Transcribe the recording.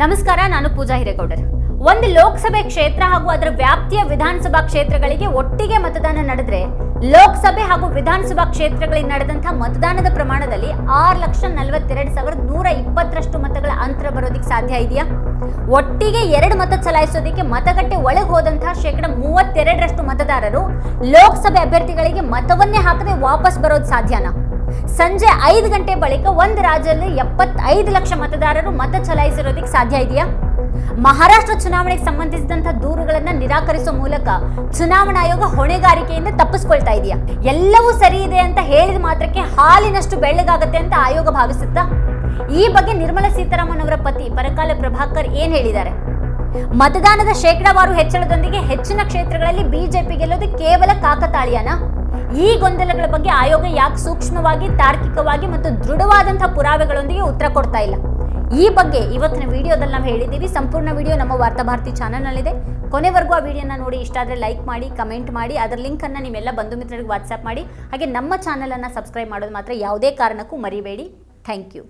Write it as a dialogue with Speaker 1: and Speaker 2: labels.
Speaker 1: ನಮಸ್ಕಾರ, ನಾನು ಪೂಜಾ ಹಿರೇಗೌಡರ್. ಒಂದು ಲೋಕಸಭೆ ಕ್ಷೇತ್ರ ಹಾಗೂ ಅದರ ವ್ಯಾಪ್ತಿಯ ವಿಧಾನಸಭಾ ಕ್ಷೇತ್ರಗಳಿಗೆ ಒಟ್ಟಿಗೆ ಮತದಾನ ನಡೆದ್ರೆ, ಲೋಕಸಭೆ ಹಾಗೂ ವಿಧಾನಸಭಾ ಕ್ಷೇತ್ರಗಳಿಗೆ ನಡೆದಂತಹ ಮತದಾನದ ಪ್ರಮಾಣದಲ್ಲಿ ಆರು ಲಕ್ಷ ನಲವತ್ತೆರಡು ಸಾವಿರದ ನೂರ ಇಪ್ಪತ್ತರಷ್ಟು ಮತಗಳ ಅಂತರ ಬರೋದಕ್ಕೆ ಸಾಧ್ಯ ಇದೆಯಾ? ಒಟ್ಟಿಗೆ ಎರಡು ಮತ ಚಲಾಯಿಸೋದಕ್ಕೆ ಮತಗಟ್ಟೆ ಒಳಗೆ ಹೋದಂತಹ ಶೇಕಡ ಮೂವತ್ತೆರಡರಷ್ಟು ಮತದಾರರು ಲೋಕಸಭೆ ಅಭ್ಯರ್ಥಿಗಳಿಗೆ ಮತವನ್ನೇ ಹಾಕದೆ ವಾಪಸ್ ಬರೋದು ಸಾಧ್ಯನಾ? ಸಂಜೆ ಐದು ಗಂಟೆ ಬಳಿಕ ಒಂದು ರಾಜ್ಯದಲ್ಲಿ ಎಪ್ಪತ್ತೈದು ಲಕ್ಷ ಮತದಾರರು ಮತ ಚಲಾಯಿಸಿರೋದಕ್ಕೆ ಸಾಧ್ಯ ಇದೆಯಾ? ಮಹಾರಾಷ್ಟ್ರ ಚುನಾವಣೆಗೆ ಸಂಬಂಧಿಸಿದಂತಹ ದೂರುಗಳನ್ನ ನಿರಾಕರಿಸುವ ಮೂಲಕ ಚುನಾವಣಾ ಆಯೋಗ ಹೊಣೆಗಾರಿಕೆಯಿಂದ ತಪ್ಪಿಸ್ಕೊಳ್ತಾ ಇದೆಯಾ? ಎಲ್ಲವೂ ಸರಿ ಇದೆ ಅಂತ ಹೇಳಿದ ಮಾತ್ರಕ್ಕೆ ಹಾಲಿನಷ್ಟು ಬೆಳ್ಳಗಾಗತ್ತೆ ಅಂತ ಆಯೋಗ ಭಾವಿಸುತ್ತಾ? ಈ ಬಗ್ಗೆ ನಿರ್ಮಲಾ ಸೀತಾರಾಮನ್ ಅವರ ಪತಿ ಪರಕಾಲ ಪ್ರಭಾಕರ್ ಏನ್ ಹೇಳಿದ್ದಾರೆ? ಮತದಾನದ ಶೇಕಡಾವಾರು ಹೆಚ್ಚಳದೊಂದಿಗೆ ಹೆಚ್ಚಿನ ಕ್ಷೇತ್ರಗಳಲ್ಲಿ ಬಿಜೆಪಿ ಗೆಲ್ಲೋದು ಕೇವಲ ಕಾಕತಾಳೀಯನ? ಈ ಗೊಂದಲಗಳ ಬಗ್ಗೆ ಆಯೋಗ ಯಾಕೆ ಸೂಕ್ಷ್ಮವಾಗಿ, ತಾರ್ಕಿಕವಾಗಿ ಮತ್ತು ದೃಢವಾದಂತಹ ಪುರಾವೆಗಳೊಂದಿಗೆ ಉತ್ತರ ಕೊಡ್ತಾ ಇಲ್ಲ? ಈ ಬಗ್ಗೆ ಇವತ್ತಿನ ವಿಡಿಯೋದಲ್ಲಿ ನಾವು ಹೇಳಿದ್ದೀವಿ. ಸಂಪೂರ್ಣ ವಿಡಿಯೋ ನಮ್ಮ ವಾರ್ತಾಭಾರತಿ ಚಾನಲ್ನಲ್ಲಿದೆ. ಕೊನೆವರೆಗೂ ಆ ವಿಡಿಯೋನ ನೋಡಿ, ಇಷ್ಟ ಆದರೆ ಲೈಕ್ ಮಾಡಿ, ಕಮೆಂಟ್ ಮಾಡಿ, ಅದರ ಲಿಂಕನ್ನು ನಿಮ್ಮೆಲ್ಲ ಬಂಧು ಮಿತ್ರರಿಗೆ ವಾಟ್ಸ್ಆ್ಯಪ್ ಮಾಡಿ. ಹಾಗೆ ನಮ್ಮ ಚಾನಲನ್ನು ಸಬ್ಸ್ಕ್ರೈಬ್ ಮಾಡೋದು ಮಾತ್ರ ಯಾವುದೇ ಕಾರಣಕ್ಕೂ ಮರಿಬೇಡಿ. Thank you.